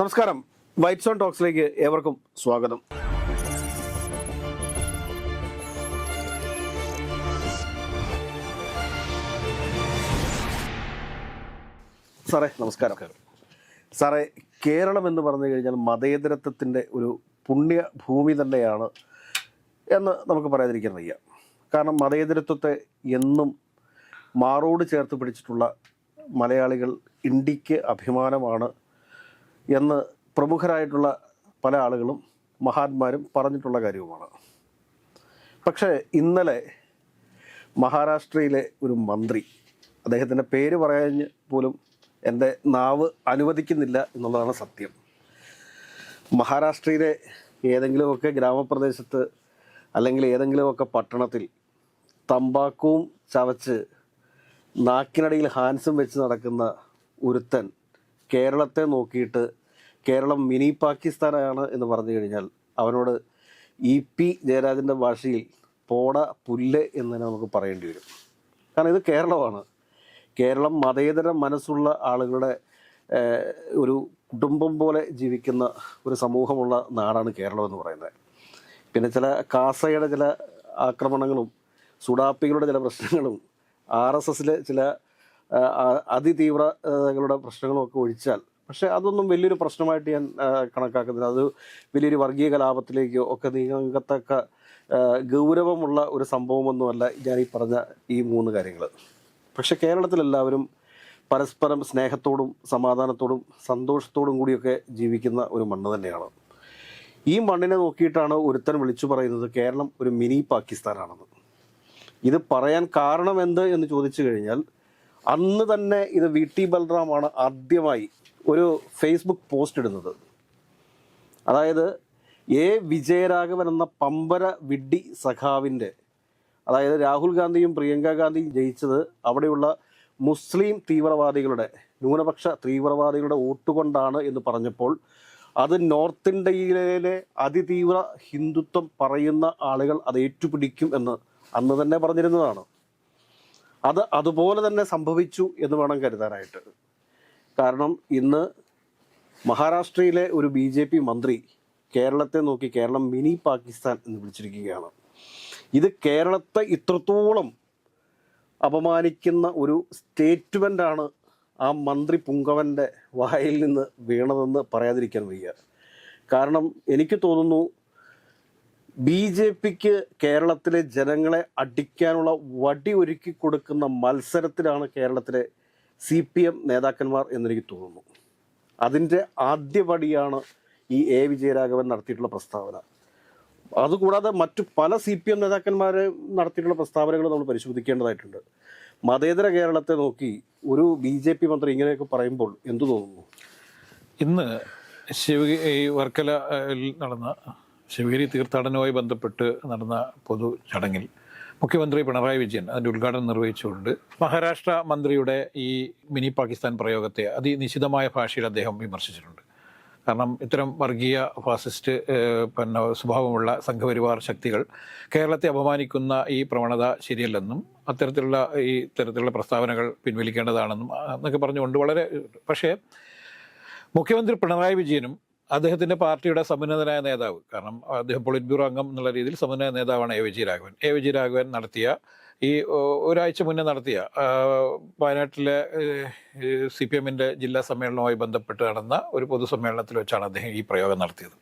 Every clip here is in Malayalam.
നമസ്കാരം. വൈറ്റ് സോൺ ടോക്സിലേക്ക് ഏവർക്കും സ്വാഗതം. സാറേ നമസ്കാരം. സാറേ കേരളം എന്ന് പറഞ്ഞു കഴിഞ്ഞാൽ മതേതരത്വത്തിന്റെ ഒരു പുണ്യ ഭൂമി തന്നെയാണ് എന്ന് നമുക്ക് പറയാതിരിക്കാൻ വയ്യ. കാരണം മതേതരത്വത്തെ എന്നും മാറോട് ചേർത്ത് പിടിച്ചിട്ടുള്ള മലയാളികൾ ഇന്ത്യയ്ക്ക് അഭിമാനമാണ് എന്ന് പ്രമുഖരായിട്ടുള്ള പല ആളുകളും മഹാന്മാരും പറഞ്ഞിട്ടുള്ള കാര്യവുമാണ്. പക്ഷേ ഇന്നലെ മഹാരാഷ്ട്രയിലെ ഒരു മന്ത്രി അദ്ദേഹത്തിന്റെ പേര് പറയാൻ പോലും എന്റെ നാവ് അനുവദിക്കുന്നില്ല എന്നുള്ളതാണ് സത്യം. മഹാരാഷ്ട്രയിലെ ഏതെങ്കിലുമൊക്കെ ഗ്രാമപ്രദേശത്ത് അല്ലെങ്കിൽ ഏതെങ്കിലുമൊക്കെ പട്ടണത്തിൽ തമ്പാക്കുവും ചവച്ച് നാക്കിനടിയിൽ ഹാൻസും വെച്ച് നടക്കുന്ന ഒരുത്തൻ കേരളത്തെ നോക്കിയിട്ട് കേരളം മിനി പാകിസ്ഥാനാണ് എന്ന് പറഞ്ഞു കഴിഞ്ഞാൽ അവനോട് ഇ പി ജയരാജന്റെ ഭാഷയിൽ പോട പുല്ല് എന്ന് തന്നെ നമുക്ക് പറയേണ്ടി വരും. കാരണം ഇത് കേരളമാണ്. കേരളം മതേതര മനസ്സുള്ള ആളുകളുടെ ഒരു കുടുംബം പോലെ ജീവിക്കുന്ന ഒരു സമൂഹമുള്ള നാടാണ് കേരളം എന്ന് പറയുന്നത്. പിന്നെ ചില കാസയുടെ ചില ആക്രമണങ്ങളും സുഡാപ്പികളുടെ ചില പ്രശ്നങ്ങളും ആർ എസ് എസിലെ ചില അതിതീവ്രതകളുടെ പ്രശ്നങ്ങളും ഒക്കെ ഒഴിച്ചാൽ പക്ഷെ അതൊന്നും വലിയൊരു പ്രശ്നമായിട്ട് ഞാൻ കണക്കാക്കുന്നില്ല. അത് വലിയൊരു വർഗീയ കലാപത്തിലേക്കോ ഒക്കെ നീങ്ങത്തക്ക ഗൗരവമുള്ള ഒരു സംഭവമൊന്നുമല്ല ഞാൻ ഈ പറഞ്ഞ ഈ മൂന്ന് കാര്യങ്ങൾ പക്ഷെ കേരളത്തിലെല്ലാവരും പരസ്പരം സ്നേഹത്തോടും സമാധാനത്തോടും സന്തോഷത്തോടും കൂടിയൊക്കെ ജീവിക്കുന്ന ഒരു മണ്ണ് തന്നെയാണ്. ഈ മണ്ണിനെ നോക്കിയിട്ടാണ് ഒരുത്തൻ വിളിച്ചു പറയുന്നത് കേരളം ഒരു മിനി പാകിസ്ഥാനാണെന്ന്. ഇത് പറയാൻ കാരണം എന്ത് എന്ന് ചോദിച്ചു കഴിഞ്ഞാൽ അന്ന് തന്നെ ഇത് വി ടി ബൽറാമാണ് ആദ്യമായി ഒരു ഫേസ്ബുക്ക് പോസ്റ്റ് ഇടുന്നത്. അതായത് എ വിജയരാഘവൻ എന്ന പമ്പര വിഡ്ഡി സഖാവിന്റെ അതായത് രാഹുൽ ഗാന്ധിയും പ്രിയങ്ക ഗാന്ധിയും ജയിച്ചത് അവിടെയുള്ള മുസ്ലിം തീവ്രവാദികളുടെ ന്യൂനപക്ഷ തീവ്രവാദികളുടെ വോട്ടുകൊണ്ടാണ് എന്ന് പറഞ്ഞപ്പോൾ അത് നോർത്ത് ഇന്ത്യയിലെ അതിതീവ്ര ഹിന്ദുത്വം പറയുന്ന ആളുകൾ അത് ഏറ്റുപിടിക്കും എന്ന് അന്ന് തന്നെ പറഞ്ഞിരുന്നതാണ്. അത് അതുപോലെ തന്നെ സംഭവിച്ചു എന്ന് വേണം കരുതാനായിട്ട്. കാരണം ഇന്ന് മഹാരാഷ്ട്രയിലെ ഒരു ബി ജെ പി മന്ത്രി കേരളത്തെ നോക്കി കേരളം മിനി പാകിസ്ഥാൻ എന്ന് വിളിച്ചിരിക്കുകയാണ്. ഇത് കേരളത്തെ ഇത്രത്തോളം അപമാനിക്കുന്ന ഒരു സ്റ്റേറ്റ്മെന്റാണ് ആ മന്ത്രി പുങ്കവന്റെ വായിൽ നിന്ന് വീണതെന്ന് പറയാതിരിക്കാൻ വയ്യ. കാരണം എനിക്ക് തോന്നുന്നു ബി ജെ പിക്ക് കേരളത്തിലെ ജനങ്ങളെ അടിക്കാനുള്ള വടി ഒരുക്കി കൊടുക്കുന്ന മത്സരത്തിലാണ് കേരളത്തിലെ സി പി എം നേതാക്കന്മാർ എന്നെനിക്ക് തോന്നുന്നു. അതിന്റെ ആദ്യപടിയാണ് ഈ എ വിജയരാഘവൻ നടത്തിയിട്ടുള്ള പ്രസ്താവന. അതുകൂടാതെ മറ്റു പല സി പി എം നേതാക്കന്മാർ നടത്തിയിട്ടുള്ള പ്രസ്താവനകൾ നമ്മൾ പരിശോധിക്കേണ്ടതായിട്ടുണ്ട്. മതേതര കേരളത്തെ നോക്കി ഒരു ബി ജെ പി മന്ത്രി ഇങ്ങനെയൊക്കെ പറയുമ്പോൾ എന്തു തോന്നുന്നു? ഇന്ന് ശിവ ഈ വർക്കലയിൽ നടന്ന ശിവഗിരി തീർത്ഥാടനവുമായി ബന്ധപ്പെട്ട് നടന്ന പൊതു ചടങ്ങിൽ മുഖ്യമന്ത്രി പിണറായി വിജയൻ അതിന്റെ ഉദ്ഘാടനം നിർവഹിച്ചുകൊണ്ട് മഹാരാഷ്ട്ര മന്ത്രിയുടെ ഈ മിനി പാകിസ്ഥാൻ പ്രയോഗത്തെ അതിനിശിതമായ ഭാഷയിൽ അദ്ദേഹം വിമർശിച്ചിട്ടുണ്ട്. കാരണം ഇത്തരം വർഗീയ ഫാസിസ്റ്റ് പിന്നെ സ്വഭാവമുള്ള സംഘപരിവാർ ശക്തികൾ കേരളത്തെ അപമാനിക്കുന്ന ഈ പ്രവണത ശരിയല്ലെന്നും അത്തരത്തിലുള്ള ഈ തരത്തിലുള്ള പ്രസ്താവനകൾ പിൻവലിക്കേണ്ടതാണെന്നും എന്നൊക്കെ പറഞ്ഞുകൊണ്ട് വളരെ പക്ഷേ മുഖ്യമന്ത്രി പിണറായി വിജയനും അദ്ദേഹത്തിന്റെ പാർട്ടിയുടെ സമുന്നതനായ നേതാവ്. കാരണം അദ്ദേഹം പൊളിറ്റ് ബ്യൂറോ അംഗം എന്നുള്ള രീതിയിൽ സമുന്നത നേതാവാണ് A V G Vijayaraghavan A V G Vijayaraghavan നടത്തിയ ഈ ഒരാഴ്ച മുന്നേ നടത്തിയ വയനാട്ടിലെ സി പി എമ്മിന്റെ ജില്ലാ സമ്മേളനവുമായി ബന്ധപ്പെട്ട് നടന്ന ഒരു പൊതുസമ്മേളനത്തിൽ വെച്ചാണ് അദ്ദേഹം ഈ പ്രയോഗം നടത്തിയത്.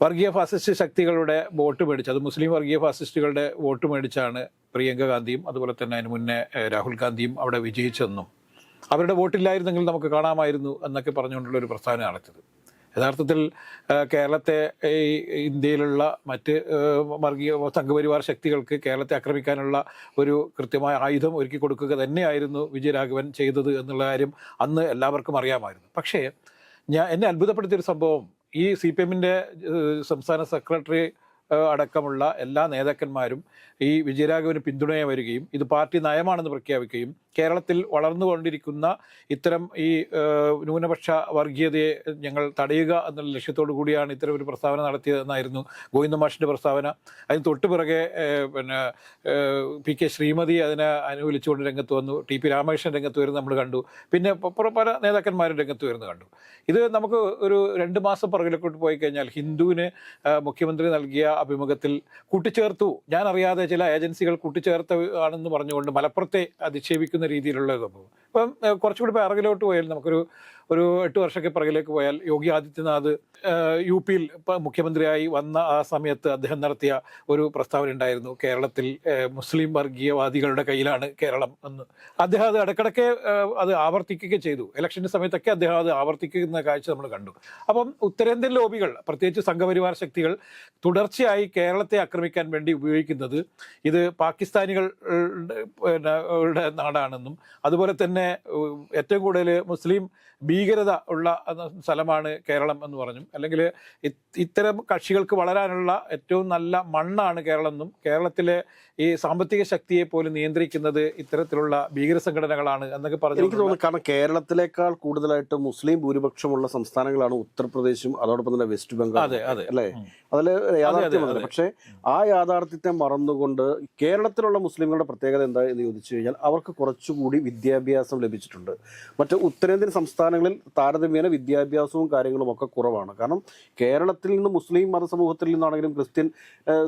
വർഗീയ ഫാസിസ്റ്റ് ശക്തികളുടെ വോട്ട് മേടിച്ച് അത് മുസ്ലിം വർഗീയ ഫാസിസ്റ്റുകളുടെ വോട്ട് മേടിച്ചാണ് പ്രിയങ്ക ഗാന്ധിയും അതുപോലെ തന്നെ അതിന് മുന്നേ രാഹുൽ ഗാന്ധിയും അവിടെ വിജയിച്ചെന്നും അവരുടെ വോട്ടില്ലായിരുന്നെങ്കിൽ നമുക്ക് കാണാമായിരുന്നു എന്നൊക്കെ പറഞ്ഞുകൊണ്ടുള്ള ഒരു പ്രസ്താവന നടത്തിയത്. യഥാർത്ഥത്തിൽ കേരളത്തെ ഈ ഇന്ത്യയിലുള്ള മറ്റ് വർഗീയ സംഘപരിവാർ ശക്തികൾക്ക് കേരളത്തെ ആക്രമിക്കാനുള്ള ഒരു കൃത്യമായ ആയുധം ഒരുക്കി കൊടുക്കുക തന്നെയായിരുന്നു വിജയരാഘവൻ ചെയ്തത് എന്നുള്ള കാര്യം അന്ന് എല്ലാവർക്കും അറിയാമായിരുന്നു. പക്ഷേ ഞാൻ എന്നെ അത്ഭുതപ്പെടുത്തിയൊരു സംഭവം ഈ സി പി എമ്മിന്റെ സംസ്ഥാന സെക്രട്ടറി അടക്കമുള്ള എല്ലാ നേതാക്കന്മാരും ഈ വിജയരാഘവന് പിന്തുണയെ വരികയും ഇത് പാർട്ടി നയമാണെന്ന് പ്രഖ്യാപിക്കുകയും കേരളത്തിൽ വളർന്നുകൊണ്ടിരിക്കുന്ന ഇത്തരം ഈ ന്യൂനപക്ഷ വർഗീയതയെ ഞങ്ങൾ തടയുക എന്നുള്ള ലക്ഷ്യത്തോടു കൂടിയാണ് ഇത്തരം ഒരു പ്രസ്താവന നടത്തിയതെന്നായിരുന്നു ഗോവിന്ദ മാഷിന്റെ പ്രസ്താവന. അതിന് തൊട്ടു പിറകെ പിന്നെ പി കെ ശ്രീമതി അതിനെ അനുകൂലിച്ചുകൊണ്ട് രംഗത്ത് വന്നു. ടി പി രാമകൃഷ്ണൻ രംഗത്ത് വരുന്നത് നമ്മൾ കണ്ടു. പിന്നെ പല നേതാക്കന്മാരും രംഗത്ത് വരുന്നത് കണ്ടു. ഇത് നമുക്ക് ഒരു രണ്ട് മാസം പുറകിലേക്കോട്ട് പോയി കഴിഞ്ഞാൽ ഹിന്ദുവിന് മുഖ്യമന്ത്രി നൽകിയ അഭിമുഖത്തിൽ കൂട്ടിച്ചേർത്തു. ഞാൻ അറിയാതെ ചില ഏജൻസികൾ കൂട്ടിച്ചേർത്ത ആണെന്ന് പറഞ്ഞുകൊണ്ട് മലപ്പുറത്തെ അധിക്ഷേപിക്കുന്ന രീതിയിലുള്ള സംഭവം ഇപ്പം കുറച്ചുകൂടി പിറകിലോട്ട് പോയാൽ നമുക്കൊരു ഒരു എട്ട് വർഷമൊക്കെ പിറകിലേക്ക് പോയാൽ യോഗി ആദിത്യനാഥ് യു പിയിൽ മുഖ്യമന്ത്രിയായി വന്ന ആ സമയത്ത് അദ്ദേഹം നടത്തിയ ഒരു പ്രസ്താവന ഉണ്ടായിരുന്നു. കേരളത്തിൽ മുസ്ലിം വർഗീയവാദികളുടെ കയ്യിലാണ് കേരളം എന്ന്. അദ്ദേഹം അത് ഇടയ്ക്കിടയ്ക്ക് അത് ആവർത്തിക്കുകയും ചെയ്തു. ഇലക്ഷന്റെ സമയത്തൊക്കെ അദ്ദേഹം അത് ആവർത്തിക്കുന്ന കാഴ്ച നമ്മൾ കണ്ടു. അപ്പം ഉത്തരേന്ത്യൻ ലോബികൾ പ്രത്യേകിച്ച് സംഘപരിവാർ ശക്തികൾ തുടർച്ചയായി കേരളത്തെ ആക്രമിക്കാൻ വേണ്ടി ഉപയോഗിക്കുന്നത് ഇത് പാകിസ്ഥാനികളുടെ നാടാണെന്നും അതുപോലെ തന്നെ ഏറ്റവും കൂടുതൽ മുസ്ലിം ഭീകരത ഉള്ള സ്ഥലമാണ് കേരളം എന്ന് പറഞ്ഞു. അല്ലെങ്കിൽ ഇത്തരം കക്ഷികൾക്ക് വളരാനുള്ള ഏറ്റവും നല്ല മണ്ണാണ് കേരളം എന്നും കേരളത്തിലെ ഈ സാമ്പത്തിക ശക്തിയെ പോലും നിയന്ത്രിക്കുന്നത് ഇത്തരത്തിലുള്ള ഭീകര സംഘടനകളാണ് എന്നൊക്കെ പറഞ്ഞു എനിക്ക് തോന്നുന്നു കാരണം കേരളത്തിലേക്കാൾ കൂടുതലായിട്ട് മുസ്ലിം ഭൂരിപക്ഷമുള്ള സംസ്ഥാനങ്ങളാണ് ഉത്തർപ്രദേശും അതോടൊപ്പം തന്നെ വെസ്റ്റ് ബംഗാൾ അതെ അതെ. അല്ലേ? അതിലെ അതിൽ യാഥാർത്ഥ്യം അതെ. പക്ഷേ ആ യാഥാർത്ഥ്യത്തെ മറന്നുകൊണ്ട് കേരളത്തിലുള്ള മുസ്ലിങ്ങളുടെ പ്രത്യേകത എന്താ എന്ന് ചോദിച്ചു കഴിഞ്ഞാൽ അവർക്ക് കുറച്ചുകൂടി വിദ്യാഭ്യാസം ലഭിച്ചിട്ടുണ്ട്. മറ്റ് ഉത്തരേന്ത്യൻ സംസ്ഥാനങ്ങളിൽ താരതമ്യേന വിദ്യാഭ്യാസവും കാര്യങ്ങളും ഒക്കെ കുറവാണ്. കാരണം കേരളത്തിൽ നിന്ന് മുസ്ലിം മതസമൂഹത്തിൽ നിന്നാണെങ്കിലും ക്രിസ്ത്യൻ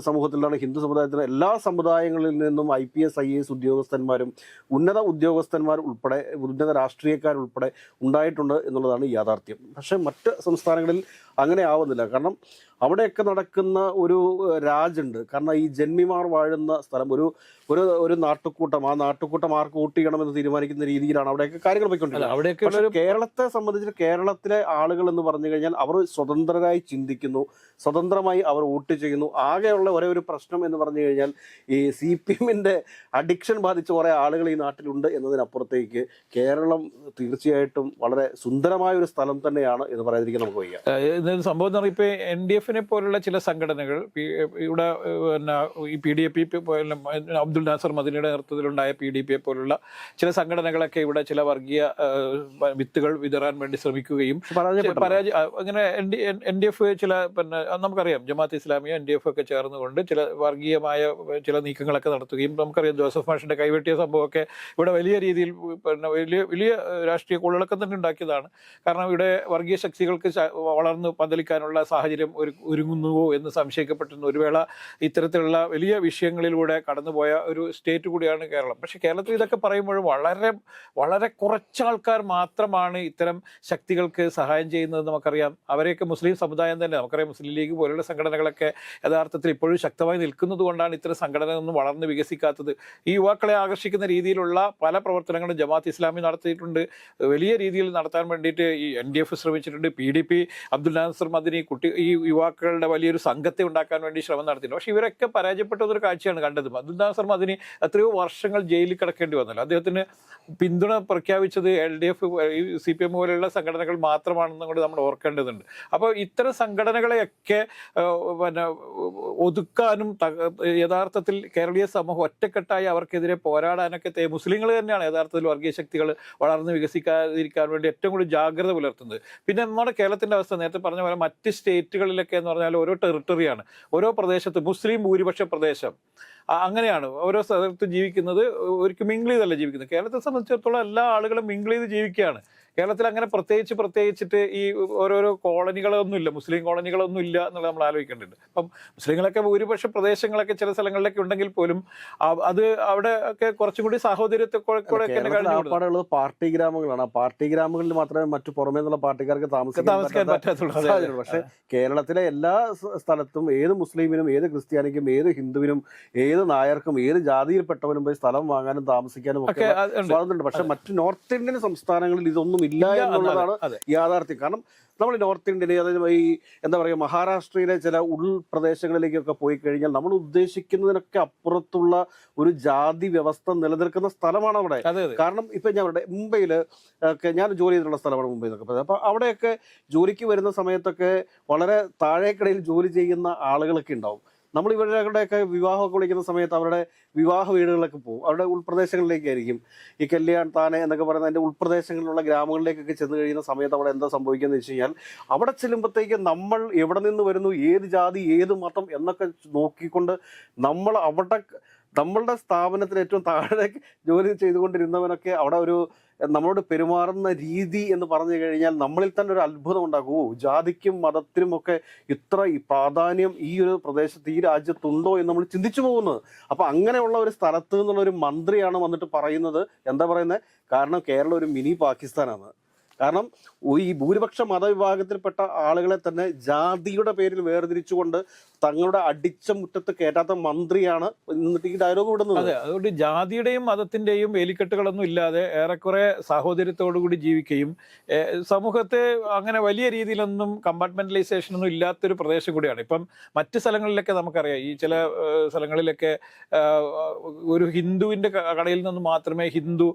സമൂഹത്തിൽ നിന്നാണ് ഹിന്ദു സമുദായത്തിൽ എല്ലാ സമുദായങ്ങളിൽ നിന്നും I P S I S ഉദ്യോഗസ്ഥന്മാരും ഉന്നത ഉദ്യോഗസ്ഥന്മാർ ഉൾപ്പെടെ ഉന്നത രാഷ്ട്രീയക്കാരുൾപ്പെടെ ഉണ്ടായിട്ടുണ്ട് എന്നുള്ളതാണ് യാഥാർത്ഥ്യം. പക്ഷേ മറ്റ് സംസ്ഥാനങ്ങളിൽ അങ്ങനെ ആവുന്നില്ല കാരണം അവിടെയൊക്കെ നടക്കുന്ന ഒരു രാജുണ്ട്. കാരണം ഈ ജന്മിമാർ വാഴുന്ന സ്ഥലം ഒരു ഒരു ഒരു നാട്ടുകൂട്ടം ആ നാട്ടുകൂട്ടം ആർക്ക് വോട്ട് ചെയ്യണമെന്ന് തീരുമാനിക്കുന്ന രീതിയിലാണ് അവിടെയൊക്കെ കാര്യങ്ങൾ പോയിക്കൊണ്ടിരിക്കുന്നത്. അവിടെയൊക്കെ കേരളത്തെ സംബന്ധിച്ച് കേരളത്തിലെ ആളുകൾ എന്ന് പറഞ്ഞു കഴിഞ്ഞാൽ അവർ സ്വതന്ത്രരായി ചിന്തിക്കുന്നു സ്വതന്ത്രമായി അവർ വോട്ട് ചെയ്യുന്നു. ആകെയുള്ള ഒരേ ഒരു പ്രശ്നം എന്ന് പറഞ്ഞു കഴിഞ്ഞാൽ ഈ സി പി എമ്മിന്റെ അഡിക്ഷൻ ബാധിച്ച കുറേ ആളുകൾ ഈ നാട്ടിലുണ്ട് എന്നതിനപ്പുറത്തേക്ക് കേരളം തീർച്ചയായിട്ടും വളരെ സുന്ദരമായ ഒരു സ്ഥലം തന്നെയാണ് എന്ന് പറയാതിരിക്കാൻ നമുക്ക് വയ്യ. സംഭവം എന്ന് പറയുമ്പോൾ ഇപ്പോൾ എൻ ഡി എഫിനെ പോലുള്ള ചില സംഘടനകൾ ഇവിടെ പിന്നെ ഈ P D A P Abdul Nasser മദിനിയുടെ നേതൃത്വത്തിലുണ്ടായ പി ഡി പി പോലുള്ള ചില സംഘടനകളൊക്കെ ഇവിടെ ചില വർഗീയ വിത്തുകൾ വിതറാൻ വേണ്ടി ശ്രമിക്കുകയും പരാജയ അങ്ങനെ N D N D F ചില പിന്നെ നമുക്കറിയാം Jamaat Islami N D F ഒക്കെ ചേർന്നുകൊണ്ട് ചില വർഗീയമായ ചില നീക്കങ്ങളൊക്കെ നടത്തുകയും നമുക്കറിയാം ജോസഫ് മാഷിന്റെ കൈവെട്ടിയ സംഭവമൊക്കെ ഇവിടെ വലിയ രീതിയിൽ പിന്നെ വലിയ വലിയ രാഷ്ട്രീയ കൂടുതലൊക്കെ തന്നെ ഉണ്ടാക്കിയതാണ്. കാരണം ഇവിടെ വർഗീയ ശക്തികൾക്ക് വളർന്ന് പന്തലിക്കാനുള്ള സാഹചര്യം ഒരു ഒരുങ്ങുന്നുവോ എന്ന് സംശയിക്കപ്പെട്ടിരുന്നു. ഒരു വേള ഇത്തരത്തിലുള്ള വലിയ വിഷയങ്ങളിലൂടെ കടന്നുപോയ ഒരു സ്റ്റേറ്റ് കൂടിയാണ് കേരളം. പക്ഷെ കേരളത്തിൽ ഇതൊക്കെ പറയുമ്പോഴും വളരെ വളരെ കുറച്ച് ആൾക്കാർ മാത്രമാണ് ഇത്തരം ശക്തികൾക്ക് സഹായം ചെയ്യുന്നത് നമുക്കറിയാം. അവരെയൊക്കെ മുസ്ലിം സമുദായം തന്നെ. നമുക്കറിയാം മുസ്ലിം ലീഗ് പോലുള്ള സംഘടനകളൊക്കെ യഥാർത്ഥത്തിൽ ഇപ്പോഴും ശക്തമായി നിൽക്കുന്നത് കൊണ്ടാണ് ഇത്തരം സംഘടനകളൊന്നും വളർന്ന് വികസിക്കാത്തത്. ഈ യുവാക്കളെ ആകർഷിക്കുന്ന രീതിയിലുള്ള പല പ്രവർത്തനങ്ങളും ജമാഅത്ത് ഇസ്ലാമി നടത്തിയിട്ടുണ്ട്. വലിയ രീതിയിൽ നടത്താൻ വേണ്ടിയിട്ട് ഈ എൻ ഡി എഫ് ശ്രമിച്ചിട്ടുണ്ട്. P D P Abdul Nasser Madani കുട്ടി ഈ യുവാക്കളുടെ വലിയൊരു സംഘത്തെ ഉണ്ടാക്കാൻ വേണ്ടി ശ്രമം നടത്തിയിട്ടുണ്ട്. പക്ഷേ ഇവരൊക്കെ പരാജയപ്പെട്ടതൊരു കാഴ്ചയാണ് കണ്ടത്. അബ്ദുൽ നാസർ അതിന് എത്രയോ വർഷങ്ങൾ ജയിലിൽ കിടക്കേണ്ടി വന്നല്ലോ. അദ്ദേഹത്തിന് പിന്തുണ പ്രഖ്യാപിച്ചത് L D F C P M പോലെയുള്ള സംഘടനകൾ മാത്രമാണെന്നും കൂടി നമ്മൾ ഓർക്കേണ്ടതുണ്ട്. അപ്പോൾ ഇത്തരം സംഘടനകളെയൊക്കെ പിന്നെ ഒതുക്കാനും തക- യഥാർത്ഥത്തിൽ കേരളീയ സമൂഹം ഒറ്റക്കെട്ടായി അവർക്കെതിരെ പോരാടാനൊക്കെ മുസ്ലിങ്ങൾ തന്നെയാണ് യഥാർത്ഥത്തിൽ വർഗീയ ശക്തികൾ വളർന്ന് വികസിക്കാതിരിക്കാൻ വേണ്ടി ഏറ്റവും കൂടുതൽ ജാഗ്രത പുലർത്തുന്നത്. പിന്നെ നമ്മുടെ കേരളത്തിന്റെ അവസ്ഥ. നേരത്തെ പറഞ്ഞ പോലെ മറ്റ് സ്റ്റേറ്റുകളിലൊക്കെ എന്ന് പറഞ്ഞാൽ ഓരോ ടെറിട്ടറിയാണ് ഓരോ പ്രദേശത്ത് മുസ്ലിം ഭൂരിപക്ഷ പ്രദേശം. അങ്ങനെയാണ്. ഓരോ സ്ഥലത്തും ജീവിക്കുന്നത് ഒരിക്കലും മിങ്കിൾ ചെയ്തല്ല ജീവിക്കുന്നത്. കേരളത്തെ സംബന്ധിച്ചിടത്തോളം എല്ലാ ആളുകളും മിങ്കിൾ ചെയ്ത് ജീവിക്കുകയാണ്. കേരളത്തിൽ അങ്ങനെ പ്രത്യേകിച്ച് പ്രത്യേകിച്ചിട്ട് ഈ ഓരോരോ കോളനികളൊന്നുമില്ല മുസ്ലിം കോളനികളൊന്നും ഇല്ല എന്നുള്ളത് നമ്മൾ ആലോചിക്കേണ്ടത് അപ്പം മുസ്ലിങ്ങളൊക്കെ ഭൂരിപക്ഷ പ്രദേശങ്ങളൊക്കെ ചില സ്ഥലങ്ങളിലൊക്കെ ഉണ്ടെങ്കിൽ പോലും അത് അവിടെ ഒക്കെ കുറച്ചും കൂടി സാഹോദര്യത്തെ പാർട്ടി ഗ്രാമങ്ങളാണ്. പാർട്ടി ഗ്രാമങ്ങളിൽ മാത്രമേ മറ്റു പുറമേ നിന്നുള്ള പാർട്ടിക്കാർക്ക് താമസിക്കാൻ താമസിക്കാൻ പറ്റാത്ത പറ്റാത്തുള്ളൂ. പക്ഷേ കേരളത്തിലെ എല്ലാ സ്ഥലത്തും ഏത് മുസ്ലിമിനും ഏത് ക്രിസ്ത്യാനിക്കും ഏത് ഹിന്ദുവിനും ഏത് നായർക്കും ഏത് ജാതിയിൽപ്പെട്ടവനും പോയി സ്ഥലം വാങ്ങാനും താമസിക്കാനും ഒക്കെ സ്വാതന്ത്ര്യമുണ്ട്. പക്ഷെ മറ്റു നോർത്ത് ഇന്ത്യൻ സംസ്ഥാനങ്ങളിൽ ഇതൊന്നും ഇല്ല എന്നുള്ളതാണ് യാഥാർത്ഥ്യം. കാരണം നമ്മൾ നോർത്ത് ഇന്ത്യയിലെ അതായത് ഈ എന്താ പറയുക മഹാരാഷ്ട്രയിലെ ചില ഉൾപ്രദേശങ്ങളിലേക്കൊക്കെ പോയി കഴിഞ്ഞാൽ നമ്മൾ ഉദ്ദേശിക്കുന്നതിനൊക്കെ അപ്പുറത്തുള്ള ഒരു ജാതി വ്യവസ്ഥ നിലനിൽക്കുന്ന സ്ഥലമാണ് അവിടെ. കാരണം ഇപ്പം ഞാൻ അവിടെ മുംബൈയിൽ ഒക്കെ ഞാൻ ജോലി ചെയ്തിട്ടുള്ള സ്ഥലമാണ് മുംബൈ എന്നൊക്കെ പറയുന്നത്. അപ്പോൾ അവിടെയൊക്കെ ജോലിക്ക് വരുന്ന സമയത്തൊക്കെ വളരെ താഴേക്കടയിൽ ജോലി ചെയ്യുന്ന ആളുകളൊക്കെ ഉണ്ടാവും. നമ്മൾ ഇവരുടെയൊക്കെ വിവാഹമൊക്കെ വിളിക്കുന്ന സമയത്ത് അവരുടെ വിവാഹ വീടുകളിലൊക്കെ പോകും. അവരുടെ ഉൾപ്രദേശങ്ങളിലേക്കായിരിക്കും. ഈ കല്യാൺ താനെ എന്നൊക്കെ പറയുന്ന അതിന്റെ ഉൾപ്രദേശങ്ങളിലുള്ള ഗ്രാമങ്ങളിലേക്കൊക്കെ ചെന്ന് കഴിയുന്ന സമയത്ത് അവിടെ എന്താ സംഭവിക്കുന്നത് വെച്ച് കഴിഞ്ഞാൽ അവിടെ ചെല്ലുമ്പോഴത്തേക്ക് നമ്മൾ എവിടെ നിന്ന് വരുന്നു ഏത് ജാതി ഏത് മതം എന്നൊക്കെ നോക്കിക്കൊണ്ട് നമ്മൾ അവിടെ നമ്മളുടെ സ്ഥാപനത്തിന് ഏറ്റവും താഴെ ജോലി ചെയ്തുകൊണ്ടിരുന്നവനൊക്കെ അവിടെ ഒരു നമ്മളോട് പെരുമാറുന്ന രീതി എന്ന് പറഞ്ഞു കഴിഞ്ഞാൽ നമ്മളിൽ തന്നെ ഒരു അത്ഭുതം ഉണ്ടാക്കും. ജാതിക്കും മതത്തിനും ഒക്കെ ഇത്ര പ്രാധാന്യം ഈ ഒരു പ്രദേശത്ത് ഈ രാജ്യത്തുണ്ടോ എന്ന് നമ്മൾ ചിന്തിച്ചു പോകുന്നത് അപ്പൊ അങ്ങനെയുള്ള ഒരു സ്ഥലത്ത് നിന്നുള്ള ഒരു മന്ത്രിയാണ് വന്നിട്ട് പറയുന്നത്. എന്താ പറയുന്നത്? കാരണം കേരളം ഒരു മിനി പാകിസ്ഥാനാണ്. കാരണം ഈ ഭൂരിപക്ഷ മതവിഭാഗത്തിൽപ്പെട്ട ആളുകളെ തന്നെ ജാതിയുടെ പേരിൽ വേർതിരിച്ചുകൊണ്ട് തങ്ങളുടെ അടിച്ച മുറ്റത്ത് കയറ്റാത്ത മന്ത്രിയാണ് എന്നിട്ട് ഈ ഡയലോഗ് വിടുന്നത്. അതെ അതുകൊണ്ട് ജാതിയുടെയും മതത്തിന്റെയും വേലിക്കെട്ടുകളൊന്നും ഇല്ലാതെ ഏറെക്കുറെ സാഹോദര്യത്തോടുകൂടി ജീവിക്കുകയും സമൂഹത്തെ അങ്ങനെ വലിയ രീതിയിലൊന്നും കമ്പാർട്ട്മെന്റലൈസേഷൻ ഒന്നും ഇല്ലാത്തൊരു പ്രദേശം കൂടിയാണ്. ഇപ്പം മറ്റ് സ്ഥലങ്ങളിലൊക്കെ നമുക്കറിയാം ഈ ചില സ്ഥലങ്ങളിലൊക്കെ ഒരു ഹിന്ദുവിന്റെ കടയിൽ നിന്ന് മാത്രമേ ഹിന്ദു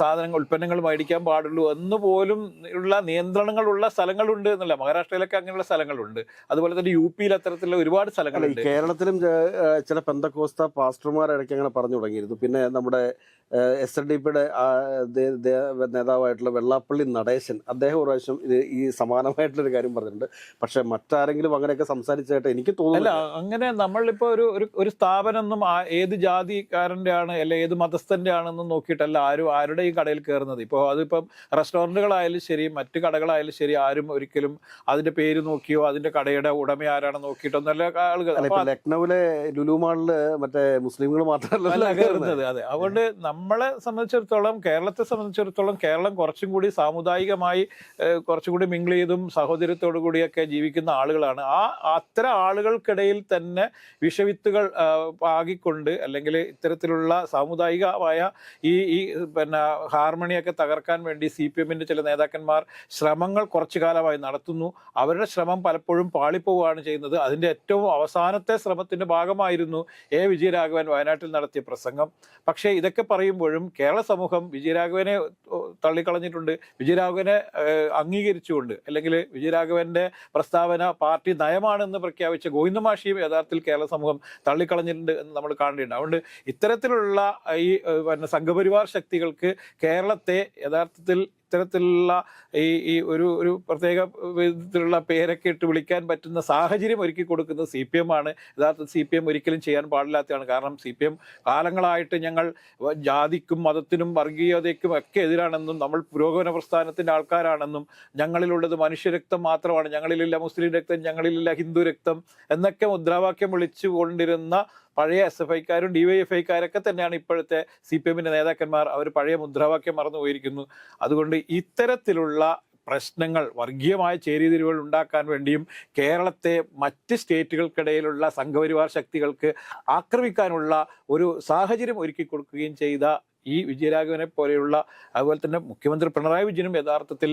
സാധനങ്ങൾ ഉൽപ്പന്നങ്ങൾ മേടിക്കാൻ പാടുള്ളൂ എന്ന് പോലും ഉള്ള നിയന്ത്രണങ്ങളുള്ള സ്ഥലങ്ങളുണ്ട് എന്നല്ല. മഹാരാഷ്ട്രയിലൊക്കെ അങ്ങനെയുള്ള സ്ഥലങ്ങളുണ്ട്. അതുപോലെ തന്നെ യു പിയിൽ ഒരുപാട് അല്ല ഈ സ്ഥലങ്ങളുണ്ട്. കേരളത്തിലും ചില പെന്തക്കോസ്ത പാസ്റ്റർമാർ ഇടയ്ക്ക് അങ്ങനെ പറഞ്ഞു തുടങ്ങിയിരുന്നു. പിന്നെ നമ്മുടെ എസ് എൻ ഡി പിയുടെ നേതാവായിട്ടുള്ള വെള്ളാപ്പള്ളി നടേശൻ അദ്ദേഹം ഒരു പ്രാവശ്യം ഇത് ഈ സമാനമായിട്ടുള്ളൊരു കാര്യം പറഞ്ഞിട്ടുണ്ട്. പക്ഷെ മറ്റാരെങ്കിലും അങ്ങനെയൊക്കെ സംസാരിച്ചായിട്ട് എനിക്ക് തോന്നുന്നില്ല. അങ്ങനെ നമ്മളിപ്പോ ഒരു ഒരു സ്ഥാപനം ഒന്നും ഏത് ജാതിക്കാരന്റെ ആണ് അല്ലെ ഏത് മതസ്ഥന്റെ ആണെന്നും നോക്കിയിട്ടല്ല ആരും ആരുടെ ഈ കടയിൽ കയറുന്നത്. ഇപ്പോൾ അതിപ്പം റെസ്റ്റോറന്റുകളായാലും ശരി മറ്റു കടകളായാലും ശരി ആരും ഒരിക്കലും അതിന്റെ പേര് നോക്കിയോ അതിന്റെ കടയുടെ ഉടമ ആരാണെന്ന് നോക്കിയിട്ടൊന്നല്ല ആളുകൾ. ലക്നൌവിലെ ലുലു മാളിൽ മറ്റേ മുസ്ലിങ്ങൾ മാത്രമല്ല കയറുന്നത്. അതെ അതുകൊണ്ട് നമ്മളെ സംബന്ധിച്ചിടത്തോളം കേരളത്തെ സംബന്ധിച്ചിടത്തോളം കേരളം കുറച്ചും കൂടി സാമുദായികമായി കുറച്ചും കൂടി മിങ്കിൾ ചെയ്തും സഹോദര്യത്തോടു കൂടിയൊക്കെ ജീവിക്കുന്ന ആളുകളാണ്. ആ അത്തരം ആളുകൾക്കിടയിൽ തന്നെ വിഷവിത്തുകൾ ആകിക്കൊണ്ട് പാകിക്കൊണ്ട് അല്ലെങ്കിൽ ഇത്തരത്തിലുള്ള സാമുദായികമായ ഈ ഈ പിന്നെ ഹാർമണിയൊക്കെ തകർക്കാൻ വേണ്ടി സി പി എമ്മിന്റെ ചില നേതാക്കന്മാർ ശ്രമങ്ങൾ കുറച്ചു കാലമായി നടത്തുന്നു. അവരുടെ ശ്രമം പലപ്പോഴും പാളിപ്പോവുകയാണ് ചെയ്യുന്നത്. അതിന്റെ ഏറ്റവും അവസാനത്തെ ശ്രമത്തിന്റെ ഭാഗമായിരുന്നു എ വിജയരാഘവൻ വയനാട്ടിൽ നടത്തിയ പ്രസംഗം. പക്ഷേ ഇതൊക്കെ പറയുമ്പോഴും കേരള സമൂഹം വിജയരാഘവനെ തള്ളിക്കളഞ്ഞിട്ടുണ്ട്. വിജയരാഘവനെ അംഗീകരിച്ചുകൊണ്ട് അല്ലെങ്കിൽ വിജയരാഘവന്റെ പ്രസ്താവന പാർട്ടി നയമാണെന്ന് പ്രഖ്യാപിച്ച ഗോവിന്ദമാഷിയും യഥാർത്ഥത്തിൽ കേരള സമൂഹം തള്ളിക്കളഞ്ഞിട്ടുണ്ട് എന്ന് നമ്മൾ കാണേണ്ടതുണ്ട്. അതുകൊണ്ട് ഇത്തരത്തിലുള്ള ഈ സംഘപരിവാർ ശക്തികൾക്ക് കേരളത്തെ യഥാർത്ഥത്തിൽ ഇത്തരത്തിലുള്ള ഈ ഈ ഒരു ഒരു പ്രത്യേക വിധത്തിലുള്ള പേരൊക്കെ ഇട്ട് വിളിക്കാൻ പറ്റുന്ന സാഹചര്യം ഒരുക്കി കൊടുക്കുന്നത് സി പി എം ആണ്. യഥാർത്ഥത്തിൽ സി പി എം ഒരിക്കലും ചെയ്യാൻ പാടില്ലാത്തതാണ്. കാരണം സി പി എം കാലങ്ങളായിട്ട് ഞങ്ങൾ ജാതിക്കും മതത്തിനും വർഗീയതയ്ക്കും ഒക്കെ എതിരാണെന്നും നമ്മൾ പുരോഗമന പ്രസ്ഥാനത്തിന്റെ ആൾക്കാരാണെന്നും ഞങ്ങളിലുള്ളത് മനുഷ്യരക്തം മാത്രമാണ്. ഞങ്ങളിലില്ല മുസ്ലിം രക്തം ഞങ്ങളിലില്ല ഹിന്ദു രക്തം എന്നൊക്കെ മുദ്രാവാക്യം വിളിച്ചു കൊണ്ടിരുന്ന പഴയ എസ് എഫ് ഐക്കാരും ഡി വൈ എഫ് ഐക്കാരൊക്കെ തന്നെയാണ് ഇപ്പോഴത്തെ സി പി എമ്മിന്റെ നേതാക്കന്മാർ. അവർ പഴയ മുദ്രാവാക്യം മറന്നു പോയിരിക്കുന്നു. അതുകൊണ്ട് ഇത്തരത്തിലുള്ള പ്രശ്നങ്ങൾ വർഗീയമായ ചേരിതിരിവുകൾ ഉണ്ടാക്കാൻ വേണ്ടിയും കേരളത്തെ മറ്റ് സ്റ്റേറ്റുകൾക്കിടയിലുള്ള സംഘപരിവാർ ശക്തികൾക്ക് ആക്രമിക്കാനുള്ള ഒരു സാഹചര്യം ഒരുക്കി കൊടുക്കുകയും ചെയ്ത ഈ വിജയരാഘവനെ പോലെയുള്ള അതുപോലെ തന്നെ മുഖ്യമന്ത്രി പിണറായി വിജയനും യഥാർത്ഥത്തിൽ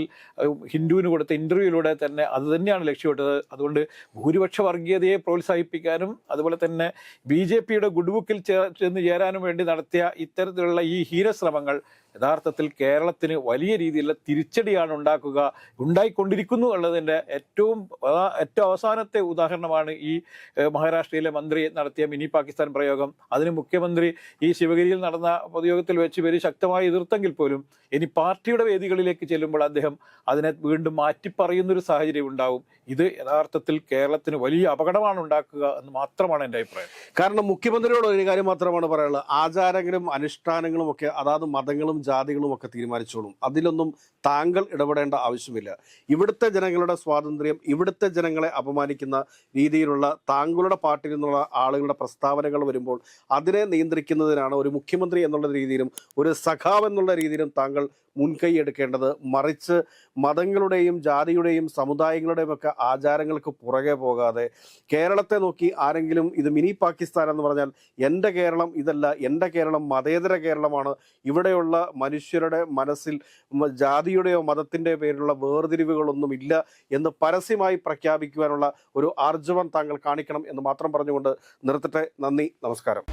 ഹിന്ദുവിന് കൊടുത്ത ഇന്റർവ്യൂയിലൂടെ തന്നെ അത് തന്നെയാണ് ലക്ഷ്യമിട്ടത്. അതുകൊണ്ട് ഭൂരിപക്ഷ വർഗീയതയെ പ്രോത്സാഹിപ്പിക്കാനും അതുപോലെ തന്നെ ബി ജെ പിയുടെ ഗുഡ്ബുക്കിൽ ബുക്കിൽ ചേ- ചെന്ന് ചേരാനും വേണ്ടി നടത്തിയ ഇത്തരത്തിലുള്ള ഈ ഹീനശ്രമങ്ങൾ യഥാർത്ഥത്തിൽ കേരളത്തിന് വലിയ രീതിയിലുള്ള തിരിച്ചടിയാണ് ഉണ്ടാക്കുക ഉണ്ടായിക്കൊണ്ടിരിക്കുന്നു എന്നുള്ളതിന്റെ ഏറ്റവും ഏറ്റവും അവസാനത്തെ ഉദാഹരണമാണ് ഈ മഹാരാഷ്ട്രയിലെ മന്ത്രി നടത്തിയ മിനി പാകിസ്ഥാൻ പ്രയോഗം. അതിന് മുഖ്യമന്ത്രി ഈ ശിവഗിരിയിൽ നടന്ന പൊതുയോഗത്തിൽ വെച്ച് പേര് ശക്തമായി എതിർത്തെങ്കിൽ പോലും ഇനി പാർട്ടിയുടെ വേദികളിലേക്ക് ചെല്ലുമ്പോൾ അദ്ദേഹം അതിനെ വീണ്ടും മാറ്റിപ്പറയുന്നൊരു സാഹചര്യം ഉണ്ടാവും. ഇത് യഥാർത്ഥത്തിൽ കേരളത്തിന് വലിയ അപകടമാണ് ഉണ്ടാക്കുക എന്ന് മാത്രമാണ് എന്റെ അഭിപ്രായം. കാരണം മുഖ്യമന്ത്രിയോട് ഒരു കാര്യം മാത്രമാണ് പറയാനുള്ളത്. ആചാരങ്ങളും അനുഷ്ഠാനങ്ങളും ഒക്കെ അതാത് മതങ്ങളും ജാതികളും ഒക്കെ തീരുമാനിച്ചോളും. അതിലൊന്നും താങ്കൾ ഇടപെടേണ്ട ആവശ്യമില്ല. ഇവിടുത്തെ ജനങ്ങളുടെ സ്വാതന്ത്ര്യം ഇവിടുത്തെ ജനങ്ങളെ അപമാനിക്കുന്ന രീതിയിലുള്ള താങ്കളുടെ പാർട്ടിയിൽ നിന്നുള്ള ആളുകളുടെ പ്രസ്താവനകൾ വരുമ്പോൾ അതിനെ നിയന്ത്രിക്കുന്നതിനാണ് ഒരു മുഖ്യമന്ത്രി എന്നുള്ള രീതിയിലും ഒരു സഖാവ് എന്നുള്ള രീതിയിലും താങ്കൾ മുൻകൈ എടുക്കേണ്ടത് മറിച്ച് മതങ്ങളുടെയും ജാതിയുടെയും സമുദായങ്ങളുടെയും ഒക്കെ ആചാരങ്ങൾക്ക് പുറകെ പോകാതെ കേരളത്തെ നോക്കി ആരെങ്കിലും ഇത് മിനി പാകിസ്ഥാൻ എന്ന് പറഞ്ഞാൽ എന്റെ കേരളം ഇതല്ല എന്റെ കേരളം മതേതര കേരളമാണ്. ഇവിടെയുള്ള മനുഷ്യരുടെ മനസ്സിൽ ജാതിയുടെയോ മതത്തിന്റെയോ പേരിലുള്ള വേർതിരിവുകളൊന്നും ഇല്ല എന്ന് പരസ്യമായി പ്രഖ്യാപിക്കുവാനുള്ള ഒരു ആർജവം താങ്കൾ കാണിക്കണം എന്ന് മാത്രം പറഞ്ഞുകൊണ്ട് നിർത്തട്ടെ. നന്ദി നമസ്കാരം.